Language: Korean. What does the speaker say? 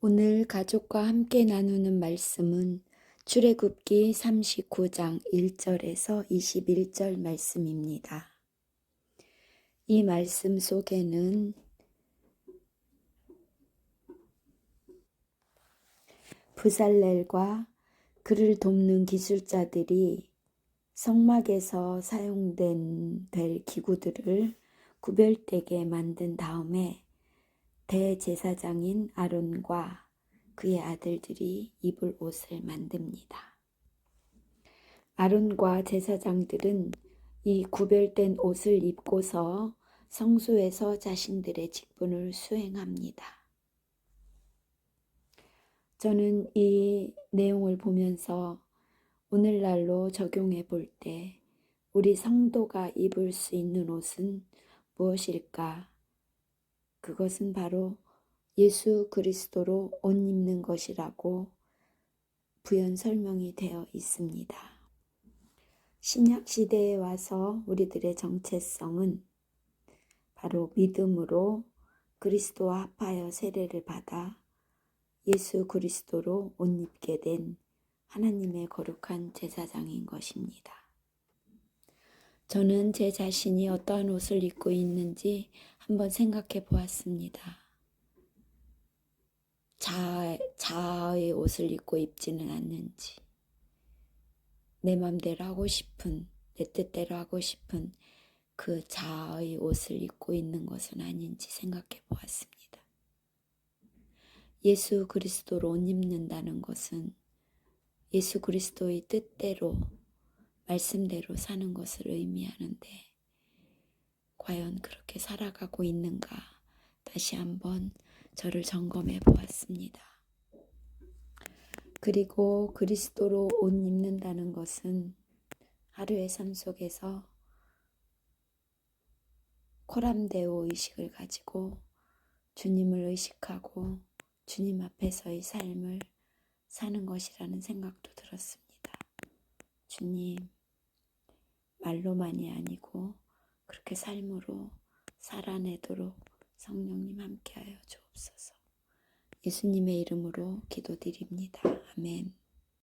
오늘 가족과 함께 나누는 말씀은 출애굽기 39장 1절에서 21절 말씀입니다. 이 말씀 속에는 부살렐과 그를 돕는 기술자들이 성막에서 사용된 될 기구들을 구별되게 만든 다음에 대제사장인 아론과 그의 아들들이 입을 옷을 만듭니다. 아론과 제사장들은 이 구별된 옷을 입고서 성소에서 자신들의 직분을 수행합니다. 저는 이 내용을 보면서 오늘날로 적용해 볼 때 우리 성도가 입을 수 있는 옷은 무엇일까? 그것은 바로 예수 그리스도로 옷 입는 것이라고 부연 설명이 되어 있습니다. 신약 시대에 와서 우리들의 정체성은 바로 믿음으로 그리스도와 합하여 세례를 받아 예수 그리스도로 옷 입게 된 하나님의 거룩한 제사장인 것입니다. 저는 제 자신이 어떠한 옷을 입고 있는지 한번 생각해 보았습니다. 자아, 자아의 옷을 입고 입지는 않는지, 내 맘대로 하고 싶은, 내 뜻대로 하고 싶은 그 자아의 옷을 입고 있는 것은 아닌지 생각해 보았습니다. 예수 그리스도로 옷 입는다는 것은 예수 그리스도의 뜻대로 말씀대로 사는 것을 의미하는데 과연 그렇게 살아가고 있는가 다시 한번 저를 점검해 보았습니다. 그리고 그리스도로 옷 입는다는 것은 하루의 삶 속에서 코람데오 의식을 가지고 주님을 의식하고 주님 앞에서의 삶을 사는 것이라는 생각도 들었습니다. 주님, 말로만이 아니고 그렇게 삶으로 살아내도록 성령님 함께하여 주옵소서. 예수님의 이름으로 기도드립니다. 아멘.